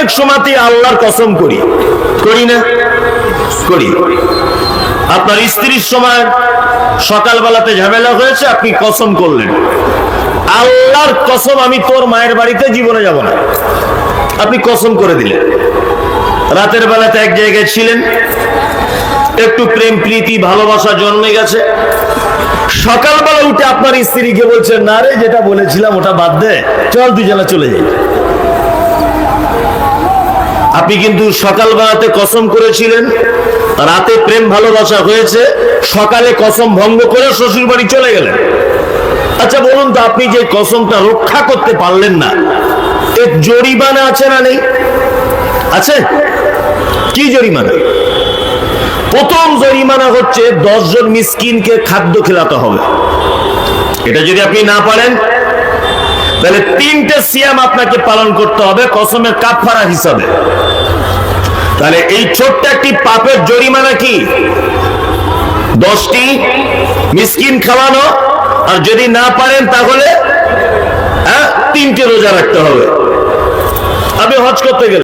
অনেক সময়তে আল্লাহর কসম করি। করি না? করি। আপনার স্ত্রীর সময় সকালবেলাতে ঝামেলা হয়েছে, আপনি কসম করলেন। আল্লাহর কসম আমি তোর মায়ের বাড়িতে জীবনে যাব না। আপনি কসম করে দিলেন। রাতের বেলাতে এক জায়গায় ছিলেন। একটু প্রেম, প্রীতি, ভালোবাসা জন্মে গেছে। সকালবেলা উঠে আপনার স্ত্রীকে বলছেন না রে, যেটা বলেছিলাম, ওটা বাদ দে। চল দুজনে চলে যাই। আপনি কিন্তু সকালবেলাতে কসম করেছিলেন, রাতে প্রেম ভালোবাসা হয়েছে, সকালে কসম ভঙ্গ করে শ্বশুর বাড়ি চলে গেলেন। আচ্ছা বলুন তো, আপনি যে কসমটা রক্ষা করতে পারলেন না, এর জরিমানা আছে না নেই? আছে? কি জরিমানা? প্রথম জরিমানা হচ্ছে দশজন মিসকিনকে খাদ্য খেলাতে হবে। এটা যদি আপনি না পারেন তাহলে তিনটে সিয়াম আপনাকে পালন করতে হবে কসমের কাফারা হিসাবে। তাহলে এই ছোট্ট একটি পাপের জরিমানা কি? দশটি মিসকিন খাওয়ানো, আর যদি না পারেন তাহলে হ্যাঁ তিনটে রোজা রাখতে হবে। আমি হজ করতে গেলেন